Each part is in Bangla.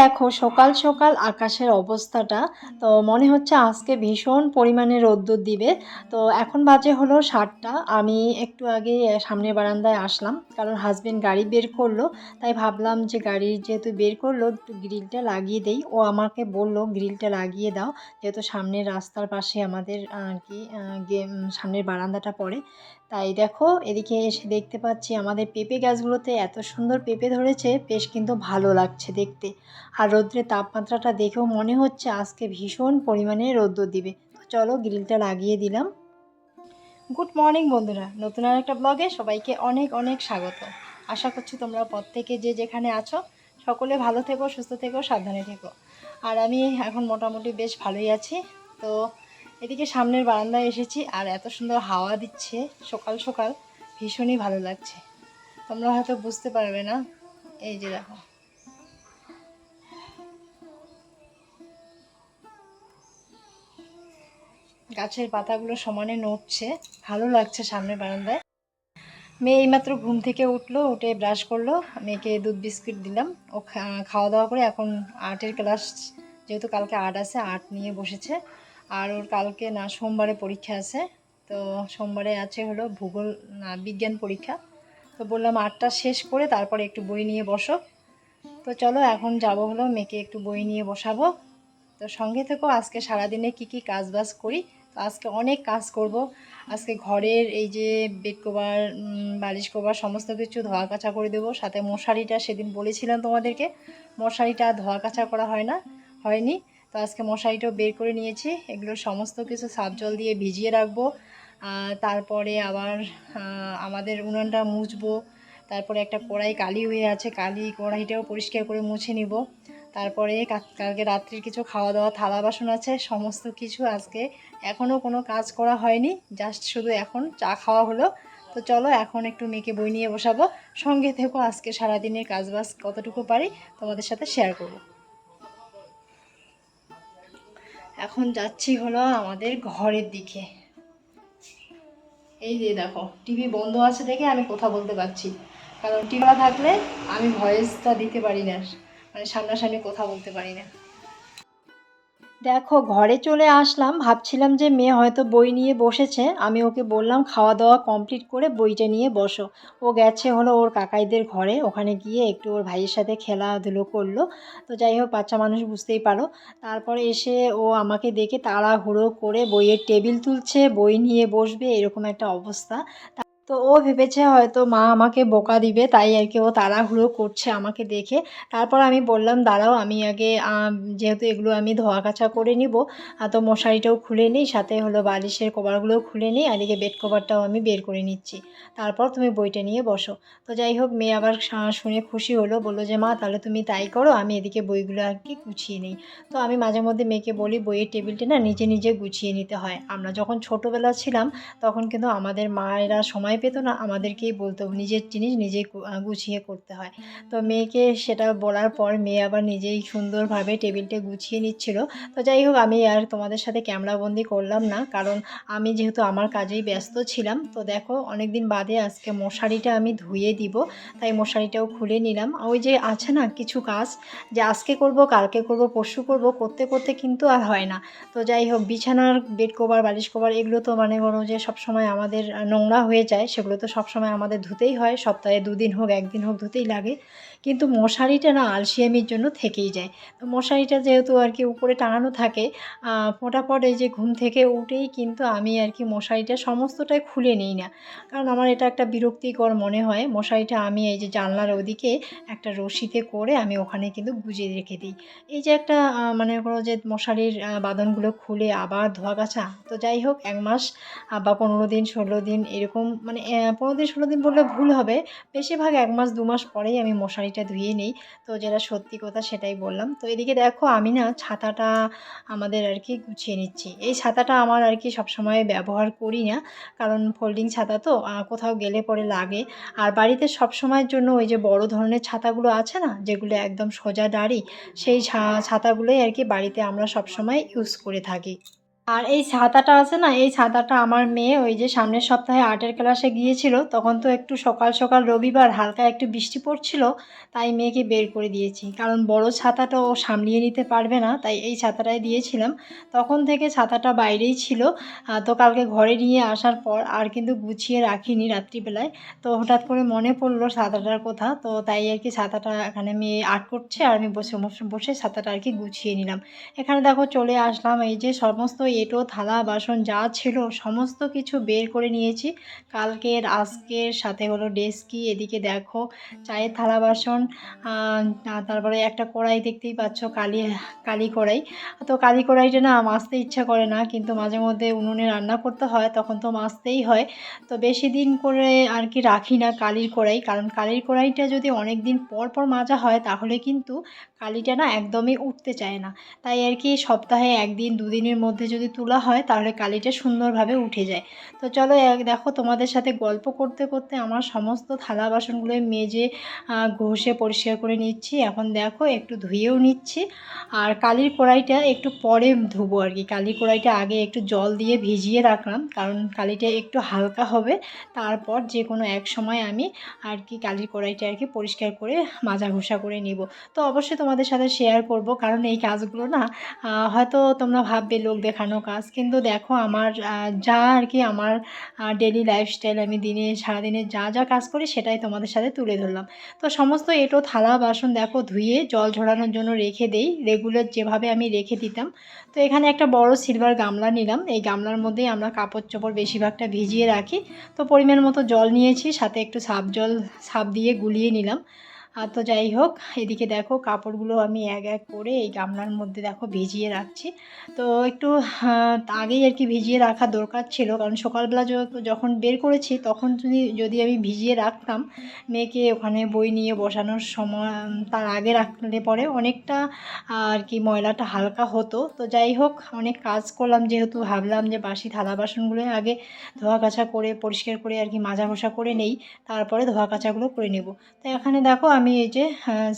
দেখো, সকাল সকাল আকাশের অবস্থাটা, তো মনে হচ্ছে আজকে ভীষণ পরিমাণে রোদ্দুর দিবে। তো এখন বাজে হলো সাতটা। আমি একটু আগে সামনের বারান্দায় আসলাম, কারণ হাজবেন্ড গাড়ি বের করল, তাই ভাবলাম যে গাড়ি যেহেতু বের করল, একটু গ্রিলটা লাগিয়ে দেই। ও আমাকে বলল গ্রিলটা লাগিয়ে দাও। যেহেতু সামনের রাস্তার পাশে আমাদের আর কি সামনের বারান্দাটা পড়ে। তাই দেখো, এদিকে এসে দেখতে পাচ্ছি আমাদের পেঁপে গাছগুলোতে এত সুন্দর পেঁপে ধরেছে, বেশ কিন্তু ভালো লাগছে দেখতে। আর রৌদ্রের তাপমাত্রাটা দেখেও মনে হচ্ছে আজকে ভীষণ পরিমাণে রৌদ্র দিবে। তো চলো গ্রিলটা লাগিয়ে দিলাম। গুড মর্নিং বন্ধুরা, নতুন আর একটা ব্লগে সবাইকে অনেক অনেক স্বাগত। আশা করছি তোমরা প্রত্যেকে যে যেখানে আছো, সকলে ভালো থেকো, সুস্থ থেকো, সাবধানে থেকো। আর আমি এখন মোটামুটি বেশ ভালোই আছি। তো এদিকে সামনের বারান্দায় এসেছি আর এত সুন্দর হাওয়া দিচ্ছে। সকাল সকাল ভীষণই ভালো লাগছে। তোমরা হয়তো বুঝতে পারবে না। এই যে দেখো। গাছের পাতাগুলো সমানে নড়ছে। ভালো লাগছে সামনে বারান্দায়। মেয়ে এইমাত্র ঘুম থেকে উঠল, উঠে ব্রাশ করল। মেয়েকে দুধ বিস্কুট দিলাম। ও খাওয়া দাওয়া করে এখন আর্টের ক্লাস যেহেতু কালকে আর্ট আছে, আর্ট নিয়ে বসেছে। আর ওর কালকে না, সোমবারে পরীক্ষা আছে। তো সোমবারে আছে হলো ভূগোল বিজ্ঞান পরীক্ষা। তো বললাম আটটা শেষ করে তারপরে একটু বই নিয়ে বসো। তো চলো এখন যাব হলো, মেয়েকে একটু বই নিয়ে বসাবো। তো সঙ্গে থেকেও আজকে সারাদিনে কি কি কাজ বাজ করি। তো আজকে অনেক কাজ করব। আজকে ঘরের এই যে বেড কভার বালিশ কভার সমস্ত কিছু ধোয়া কাচা করে দেবো। সাথে মশারিটা সেদিন বলেছিলাম তোমাদেরকে, মশারিটা ধোয়া কাচা করা হয় না, হয়নি। তো আজকে মশারিটাও বের করে নিয়েছি। এগুলো সমস্ত কিছু সাফ জল দিয়ে ভিজিয়ে রাখব। তারপরে আবার আমাদের উনানটা মুছবো। তারপরে একটা কড়াই কালি হয়ে আছে, কালি কড়াইটাও পরিষ্কার করে মুছে নিব। তারপরে কালকে রাত্রির কিছু খাওয়া দাওয়া থালা বাসন আছে, সমস্ত কিছু আজকে এখনও কোনো কাজ করা হয়নি, জাস্ট শুধু এখন চা খাওয়া হলো। তো চলো এখন একটু মেয়েকে বই নিয়ে বসাবো। সঙ্গে থেকো, আজকে সারাদিনের কাজ বাজ কতটুকু পারি তোমাদের সাথে শেয়ার করব। এখন যাচ্ছি হলো আমাদের ঘরের দিকে। এই যে দেখো, টিভি বন্ধ আছে দেখে আমি কথা বলতে পারছি। কারণ টিভি থাকলে আমি ভয়েসটা দিতে পারি না। মানে সামনাসামনি কথা বলতে পারি না। দেখো, ঘরে চলে আসলাম, ভাবছিলাম যে মেয়ে হয়তো বই নিয়ে বসেছে। আমি ওকে বললাম, খাওয়া দাওয়া কমপ্লিট করে বইটা নিয়ে বসো। ও গেছে হলো ওর কাকাইদের ঘরে। ওখানে গিয়ে একটু ওর ভাইয়ের সাথে খেলাধুলো করল। তো যাই হোক, বাচ্চা মানুষ বুঝতেই পারো। তারপরে এসে ও আমাকে দেখে তাড়াহুড়ো করে বইয়ের টেবিল তুলছে, বই নিয়ে বসবে, এরকম একটা অবস্থা। তো ও ভেবেছে হয়তো মা আমাকে বোকা দিবে, তাই আর কি ও তাড়াহুড়ো করছে আমাকে দেখে। তারপর আমি বললাম, দাঁড়াও, আমি আগে যেহেতু এগুলো আমি ধোয়া কাচা করে নিব তো মশারিটাও খুলে নিই, সাথে হলো বালিশের কভারগুলোও খুলে নিই, আর এদিকে বেড কভারটাও আমি বের করে নিচ্ছি। তারপর তুমি বইটা নিয়ে বসো। তো যাই হোক, মেয়ে আবার শুনে খুশি হলো, বলল যে, মা, তাহলে তুমি তাই করো, আমি এদিকে বইগুলো আর কি গুছিয়ে নিই। তো আমি মাঝে মধ্যে মেয়েকে বলি, বইয়ের টেবিলটা না নিজে নিজে গুছিয়ে নিতে হয়। আমরা যখন ছোটোবেলা ছিলাম, তখন কিন্তু আমাদের মায়েরা সময় পেত না আমাদেরকেই বলতো নিজের জিনিস নিজেই গুছিয়ে করতে হয়। তো মেয়েকে সেটা বলার পর মেয়ে আবার নিজেই সুন্দরভাবে টেবিলটা গুছিয়ে নিচ্ছিল। তো যাই হোক আমি আর তোমাদের সাথে ক্যামেরাবন্দি করলাম না। কারণ আমি যেহেতু আমার কাজেই ব্যস্ত ছিলাম তো দেখো অনেক দিন বাদে আজকে মশারিটা আমি ধুয়ে দিব। তাই মশারিটাও খুলে নিলাম। ওই যে আছে না কিছু কাজ যে আজকে করব কালকে করব পরশু করব করতে করতে কিন্তু আর হয় না। তো যাই হোক বিছানার বেড কভার বালিশ কভার এগুলো তো মানে করো যে সবসময় আমাদের নোংরা হয়ে যায়। সেগুলো তো সবসময় আমাদের ধুতেই হয় সপ্তাহে দুদিন হোক একদিন হোক ধুতেই লাগে। কিন্তু মশারিটা না আলসিয়ামির জন্য থেকেই যায়। তো মশারিটা যেহেতু আর কি উপরে টাঙানো থাকে ফটাফট এই যে ঘুম থেকে উঠেই কিন্তু আমি আর কি মশারিটা সমস্তটাই খুলে নিই না। কারণ আমার এটা একটা বিরক্তিকর মনে হয় মশারিটা আমি এই যে জানলার ওদিকে একটা রশিতে করে আমি ওখানে কিন্তু গুজিয়ে রেখে দিই। এই যে একটা মানে কোনো যে মশারির আহ, বাঁধনগুলো খুলে আবার ধোয়া কাচা তো যাই হোক এক মাস বা পনেরো দিন ষোলো দিন এরকম মানে পনেরো দিন ষোলো দিন বললে ভুল হবে বেশিরভাগ এক মাস দু মাস পরেই আমি মশারিটা ধুয়ে নেই। তো যেটা সত্যি কথা সেটাই বললাম। তো এদিকে দেখো আমি না ছাতাটা আমাদের আর কি গুছিয়ে নিচ্ছি। এই ছাতাটা আমার আর কি সবসময় ব্যবহার করি না। কারণ ফোল্ডিং ছাতা তো কোথাও গেলে পরে লাগে। আর বাড়িতে সব সময়ের জন্য ওই যে বড় ধরনের ছাতাগুলো আছে না, যেগুলো একদম সোজা দাঁড়ি, সেই ছাতাগুলোই আর কি বাড়িতে আমরা সব সময় ইউজ করে থাকি। আর এই ছাতাটা আছে না, এই ছাতাটা আমার মেয়ে ওই যে সামনের সপ্তাহে আর্টের ক্লাসে গিয়েছিল, তখন তো একটু সকাল সকাল রবিবার হালকা একটু বৃষ্টি পড়ছিল, তাই মেয়েকে বের করে দিয়েছি। কারণ বড় ছাতাটা ও সামলিয়ে নিতে পারবে না, তাই এই ছাতাটাই দিয়েছিলাম। তখন থেকে ছাতাটা বাইরেই ছিল তো কালকে ঘরে নিয়ে আসার পর আর কিন্তু গুছিয়ে রাখিনি রাত্রিবেলায়। তো হঠাৎ করে মনে পড়ল ছাতাটার কথা, তো তাই আর কি ছাতাটা এখানে মেয়ে আর্ট করছে আর আমি বসে বসে ছাতাটা আর কি গুছিয়ে নিলাম। এখানে দেখো চলে আসলাম, এই যে সমস্ত এঁটো থালা, বাসন যা ছিল সমস্ত কিছু বের করে নিয়েছি। কালকের, আজকের, সাথে হলো ডেস্কি, এদিকে দেখো চায়ের থালা, বাসন তারপরে একটা কড়াই দেখতেই পাচ্ছ কালি কালি কড়াই। তো কালি কড়াইটা না মাজতে ইচ্ছা করে না, কিন্তু মাঝে মধ্যে উনুনে রান্না করতে হয়, তখন তো মাজতেই হয়। তো বেশি দিন করে আর কি রাখি না কালির কড়াই, কারণ কালির কড়াইটা যদি অনেক দিন পর পর মাজা হয়, তাহলে কিন্তু কালিটা না একদমই উঠতে চায় না। তাই আর কি সপ্তাহে একদিন, দুদিনের মধ্যে যদি তোলা হয় তাহলে কালিটা সুন্দরভাবে উঠে যায়। তো চলো দেখো তোমাদের সাথে গল্প করতে করতে আমার সমস্ত থালা বাসনগুলো মেজে ঘষে পরিষ্কার করে নিচ্ছি। এখন দেখো একটু ধুয়েও নিচ্ছি। আর কালির কড়াইটা একটু পরে ধুবো আর কি। কালির কড়াইটা আগে একটু জল দিয়ে ভিজিয়ে রাখলাম, কারণ কালিটা একটু হালকা হবে। তারপর যে কোনো এক সময় আমি আর কি কালির কড়াইটা আর কি পরিষ্কার করে মাজা ঘষা করে নিব। তো অবশ্যই তোমাদের সাথে শেয়ার করব, কারণ এই কাজগুলো না হয়তো তোমরা ভাববে, লোক দেখানো কাজ। কিন্তু দেখো আমার যা আর কি আমার ডেলি লাইফস্টাইল আমি দিনে, সারাদিনে যা যা কাজ করি সেটাই তোমাদের সাথে তুলে ধরলাম। তো সমস্ত এটো, থালা, বাসন দেখো ধুয়ে, জল ঝরানোর জন্য রেখে দেই। রেগুলার যেভাবে আমি রেখে দিতাম। তো এখানে একটা বড় সিলভার গামলা নিলাম। এই গামলার মধ্যেই আমরা কাপড় চোপড় বেশিরভাগটা ভিজিয়ে রাখি। তো পরিমাণ মতো জল নিয়েছি, সাথে একটু সাপ জল, সাপ দিয়ে গুলিয়ে নিলাম। আর তো যাই হোক, এদিকে দেখো কাপড়গুলো আমি এক এক করে এই গামলার মধ্যে দেখো ভিজিয়ে রাখছি। তো একটু আগেই আর কি ভিজিয়ে রাখা দরকার ছিল, কারণ সকালবেলা যখন বের করেছি, তখন যদি যদি আমি ভিজিয়ে রাখতাম, মেয়েকে ওখানে বই নিয়ে বসানোর সময়, তার আগে রাখলে পরে অনেকটা আর কি ময়লাটা হালকা হতো। তো যাই হোক, অনেক কাজ করলাম, যেহেতু ভাবলাম যে বাসি থালা বাসনগুলো আগে ধোয়া কাচা করে, পরিষ্কার করে আর কি মাজা ঘষা করে নেই, তারপরে ধোয়া কাচাগুলো করে নেব। তো এখানে দেখো আমি এই যে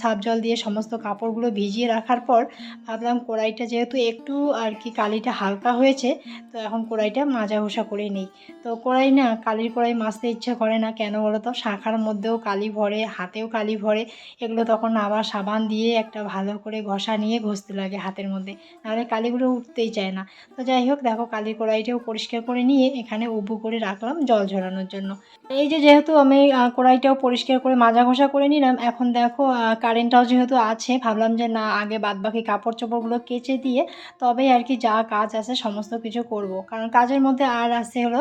সার্ফ জল দিয়ে সমস্ত কাপড়গুলো ভিজিয়ে রাখার পর ভাবলাম কড়াইটা যেহেতু একটু আর কি কালিটা হালকা হয়েছে, তো এখন কড়াইটা মাজা ঘষা করে নেই। তো কড়াই না, কালির কড়াই মাজতে ইচ্ছে করে না। কেন বলো তো শাখার মধ্যেও কালি ভরে, হাতেও কালি ভরে, এগুলো তখন আবার সাবান দিয়ে একটা ভালো করে ঘষা নিয়ে ঘষতে লাগে হাতের মধ্যে। নাহলে কালিগুলো উঠতেই চায় না। তো যাই হোক, দেখো কালির কড়াইটাও পরিষ্কার করে নিয়ে এখানে উবু করে রাখলাম জল ঝরানোর জন্য। এই যে যেহেতু আমি কড়াইটাও পরিষ্কার করে মাজা ঘষা করে নিলাম এখন দেখো কারেন্টটাও যেহেতু আছে, ভাবলাম যে না, আগে বাদবাকি কাপড় চোপড়গুলো কেচে দিয়ে তবেই আর কি যা কাজ আছে সমস্ত কিছু করব। কারণ কাজের মধ্যে আর আছে হলো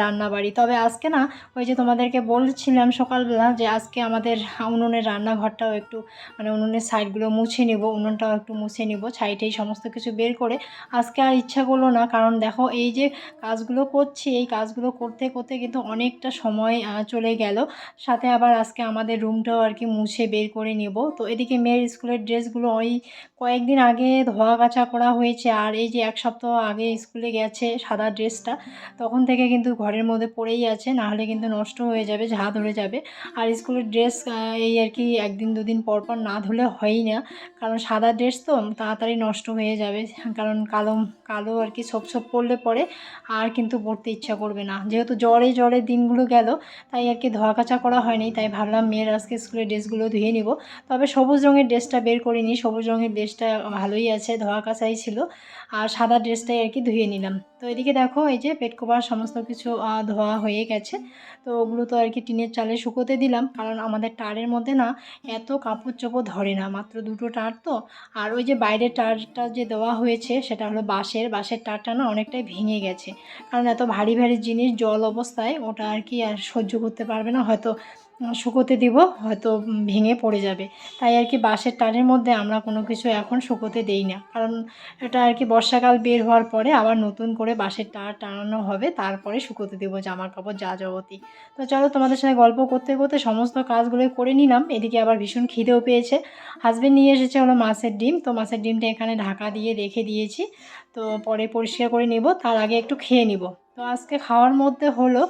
রান্নাবাড়ি। তবে আজকে না, ওই যে তোমাদেরকে বলছিলাম সকালবেলা যে আজকে আমাদের উনুনের রান্নাঘরটাও একটু মানে উনুনের সাইডগুলো মুছে নিব, উনুনটাও একটু মুছে নিব সাইডেই সমস্ত কিছু বের করে। আজকে আর ইচ্ছা করল না, কারণ দেখো, এই যে কাজগুলো করছি, এই কাজগুলো করতে করতে কিন্তু অনেকটা সময় চলে গেল। সাথে আবার আজকে আমাদের রুমটাও আর কি মুছে বের করে নেব। তো এদিকে মেয়ের স্কুলের ড্রেসগুলো ওই কয়েকদিন আগে ধোয়া কাচা করা হয়েছে আর এই যে এক সপ্তাহ আগে স্কুলে গেছে সাদা ড্রেসটা, তখন থেকে কিন্তু ঘরের মধ্যে পড়েই আছে, নাহলে কিন্তু নষ্ট হয়ে যাবে, ঝা ধরে যাবে। আর স্কুলের ড্রেস এই আর কি একদিন দুদিন পর পর না ধুলে হয়ই না, কারণ সাদা ড্রেস তো তাড়াতাড়ি নষ্ট হয়ে যাবে, কারণ কালো কালো আর কি ছোপ ছোপ পরলে পরে আর কিন্তু পড়তে ইচ্ছা করবে না। যেহেতু জ্বরে জ্বরে দিনগুলো গেল, তাই আর কি ধোয়া কাচা করা হয়নি, তাই ভাবলাম মেয়ের আজকে স্কুলের ড্রেসগুলো ধুয়ে নিব। তবে সবুজ রঙের ড্রেসটা বের করিনি সবুজ রঙের ড্রেসটা ভালোই আছে, ধোয়া কাচাই ছিল। আর সাদা ড্রেসটাই আর কি ধুয়ে নিলাম। তো এদিকে দেখো, এই যে পেট কভার সমস্ত কিছু ধোয়া হয়ে গেছে। তো ওগুলো তো আর কি টিনের চালে শুকোতে দিলাম। কারণ আমাদের টারের মধ্যে না এত কাপড় চোপড় ধরে না, মাত্র দুটো টার তো। আর ওই যে বাইরের টারটা যে দেওয়া হয়েছে, সেটা হলো বাঁশের। বাঁশের টারটা না অনেকটাই ভেঙে গেছে। কারণ এত ভারী ভারী জিনিস, জল অবস্থায় ওটা আর কি আর সহ্য করতে পারবে না। হয়তো শুকোতে দিব, হয়তো ভেঙে পড়ে যাবে। তাই আর কি বাঁশের টানের মধ্যে আমরা কোনো কিছু এখন শুকোতে দেই না। কারণ এটা আর কি বর্ষাকাল বের হওয়ার পরে আবার নতুন করে বাঁশের টার টানানো হবে, তারপরে শুকোতে দেবো জামা কাপড় যা যাবতী তো চলো তোমাদের সাথে গল্প করতে করতে সমস্ত কাজগুলো করে নিলাম। এদিকে আবার ভীষণ খিদেও পেয়েছে। হাজব্যান্ড নিয়ে এসেছে হলো মাছের ডিম। তো মাছের ডিমটা এখানে ঢাকা দিয়ে রেখে দিয়েছি। তো পরে পরিষ্কার করে নেব। তার আগে একটু খেয়ে নিব। তো আজকে খাওয়ার মধ্যে হলো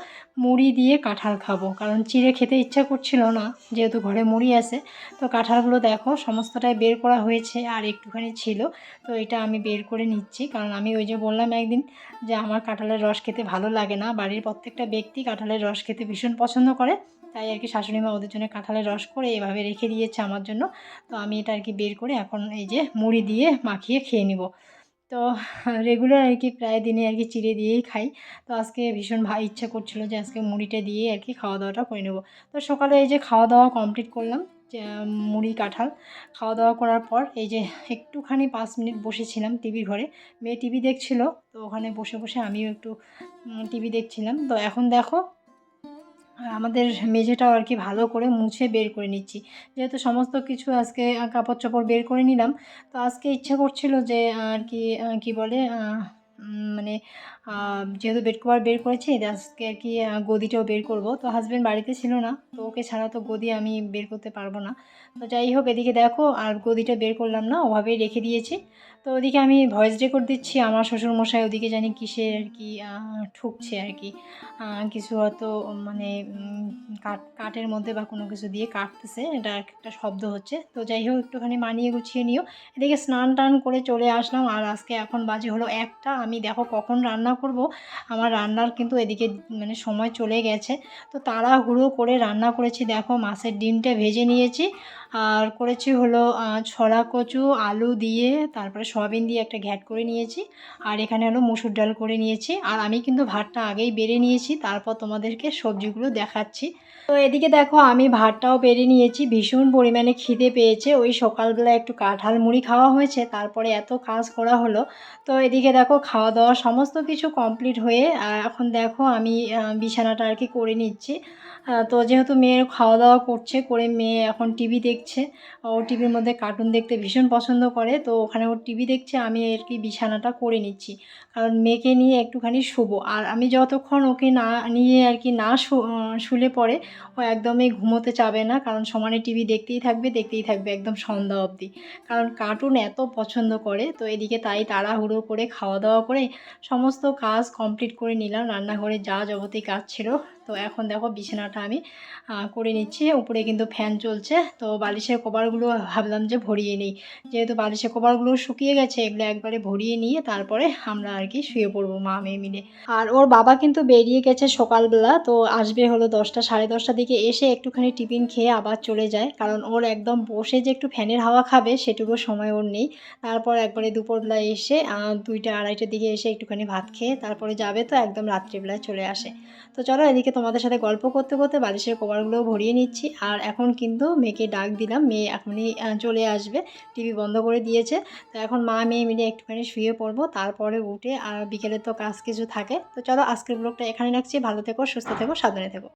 মুড়ি দিয়ে কাঁঠাল খাব। কারণ চিড়ে খেতে ইচ্ছা করছিল না, যেহেতু ঘরে মুড়ি আছে। তো কাঁঠালগুলো দেখো, সমস্তটাই বের করা হয়েছে আর একটুখানি ছিল। তো এটা আমি বের করে নিচ্ছি। কারণ আমি ওই যে বললাম একদিন যে আমার কাঁঠালের রস খেতে ভালো লাগে না। বাড়ির প্রত্যেকটা ব্যক্তি কাঁঠালের রস খেতে ভীষণ পছন্দ করে। তাই আর কি শাশুড়ি মা ওদের জন্য কাঁঠালের রস করে এভাবে রেখে দিয়েছে আমার জন্য। তো আমি এটা আর কি বের করে এখন এই যে মুড়ি দিয়ে মাখিয়ে খেয়ে নিব। তো রেগুলার আর কি প্রায় দিনে আর কি চিড়ে দিয়েই খাই। তো আজকে ভীষণ ভা ইচ্ছা করছিল যে আজকে মুড়িটা দিয়ে আর কি খাওয়া দাওয়াটা করে নেব। তো সকালে এই যে খাওয়া দাওয়া কমপ্লিট করলাম মুড়ি, কাঁঠাল। খাওয়া দাওয়া করার পর এই যে একটুখানি পাঁচ মিনিট বসেছিলাম টিভির ঘরে। মেয়ে টিভি দেখছিল, তো ওখানে বসে বসে আমিও একটু টিভি দেখছিলাম। তো এখন দেখো আমাদের মেঝেটাও আর কি ভালো করে মুছে বের করে নিচ্ছি। যেহেতু সমস্ত কিছু আজকে কাপড় চোপড় বের করে নিলাম, তো আজকে ইচ্ছা করছিল যে আর কি কি বলে মানে যেহেতু বেড কভার বের করেছি আজকে আর কি গদিটাও বের করব। তো হাজব্যান্ড বাড়িতে ছিল না, তো ওকে ছাড়া তো গদি আমি বের করতে পারব না। তো যাই হোক, এদিকে দেখো, আর গদিটা বের করলাম না, ওভাবেই রেখে দিয়েছি। তো ওদিকে আমি ভয়েস রেকর্ড দিচ্ছি, আমার শ্বশুরমশাই ওদিকে জানি কিসে আর কি ঠুকছে আর কি। কিছু হয়তো মানে কাঠ, কাঠের মধ্যে বা কোনো কিছু দিয়ে কাটতেছে, এটা একটা শব্দ হচ্ছে। তো যাই হোক, একটুখানি মানিয়ে গুছিয়ে নিও। এদিকে স্নান টান করে চলে আসলাম, আর আজকে এখন বাজে হলো একটা। আমি দেখো কখন রান্না করব। আমার রান্নার কিন্তু এদিকে মানে সময় চলে গেছে। তো তাড়াহুড়ো করে রান্না করেছি। দেখো মাছের ডিমটা ভেজে নিয়েছি। আর করেছি হলো ছড়া কচু, আলু দিয়ে তারপরে সয়াবিন দিয়ে একটা ঘ্যাট করে নিয়েছি। আর এখানে হলো মুসুর ডাল করে নিয়েছি। আর আমি কিন্তু ভাতটা আগেই বেড়ে নিয়েছি, তারপর তোমাদেরকে সবজিগুলো দেখাচ্ছি। তো এদিকে দেখো, আমি ভাতটাও বেড়ে নিয়েছি। ভীষণ পরিমাণে খিদে পেয়েছে। ওই সকালবেলা একটু কাঁঠাল মুড়ি খাওয়া হয়েছে, তারপরে এত কাজ করা হলো। তো এদিকে দেখো খাওয়া দাওয়া সমস্ত কিছু কমপ্লিট হয়ে এখন দেখো আমি বিছানাটা আর কি করে নিচ্ছি। তো যেহেতু মেয়ের খাওয়া দাওয়া করছে, করে মেয়ে এখন টিভি দেখছে ও টিভির মধ্যে কার্টুন দেখতে ভীষণ পছন্দ করে। তো ওখানে ও টিভি দেখছে, আমি আর কি বিছানাটা করে নিচ্ছি। কারণ মেয়েকে নিয়ে একটুখানি শুবো। আর আমি যতক্ষণ ওকে না নিয়ে আর কি না শুলে পড়ে, ও একদমই ঘুমোতে চাবে না। কারণ সমানে টিভি দেখতেই থাকবে দেখতেই থাকবে একদম সন্ধ্যা অবধি। কারণ কার্টুন এত পছন্দ করে। তো এদিকে তাই তাড়াহুড়ো করে, খাওয়া দাওয়া করে, সমস্ত কাজ কমপ্লিট করে নিলাম। রান্নাঘরে যা যাবতীয় কাজ ছিল তো এখন দেখো বিছানাটা আমি করে নিচ্ছি। উপরে কিন্তু ফ্যান চলছে, তো বালিশের কভারগুলো ভাবলাম যে ভরিয়ে নিই। যেহেতু বালিশের কভারগুলো শুকিয়ে গেছে, এগুলো একবারে ভরিয়ে নিয়ে তারপরে আমরা আর কি শুয়ে পড়ব মা মেয়ে মিলে। আর ওর বাবা কিন্তু বেরিয়ে গেছে সকালবেলা, তো আসবে হলো দশটা, সাড়ে দশটার দিকে এসে একটুখানি টিফিন খেয়ে আবার চলে যায়। কারণ ওর একদম বসে যে একটু ফ্যানের হাওয়া খাবে, সেটুকু সময় ওর নেই। তারপর একবারে দুপুরবেলা এসে দুইটা, আড়াইটার দিকে এসে একটুখানি ভাত খেয়ে তারপরে যাবে তো একদম রাত্রিবেলায় চলে আসে। তো চলো এদিকে তোমাদের সাথে গল্প করতে করতে বালিশের কভারগুলোও ভরিয়ে নিচ্ছি। আর এখন কিন্তু মেয়েকে ডাক দিলাম। মেয়ে এখনই চলে আসবে। টিভি বন্ধ করে দিয়েছে। তো এখন মা, মেয়ে মিলে একটুখানি শুয়ে পড়ব। তারপরে উঠে, আর বিকেলে তো কাজ কিছু থাকে। তো চলো আজকের ব্লগটা এখানে রাখছি। ভালো থেকো, সুস্থ থেকো, সাবধানে থেকো।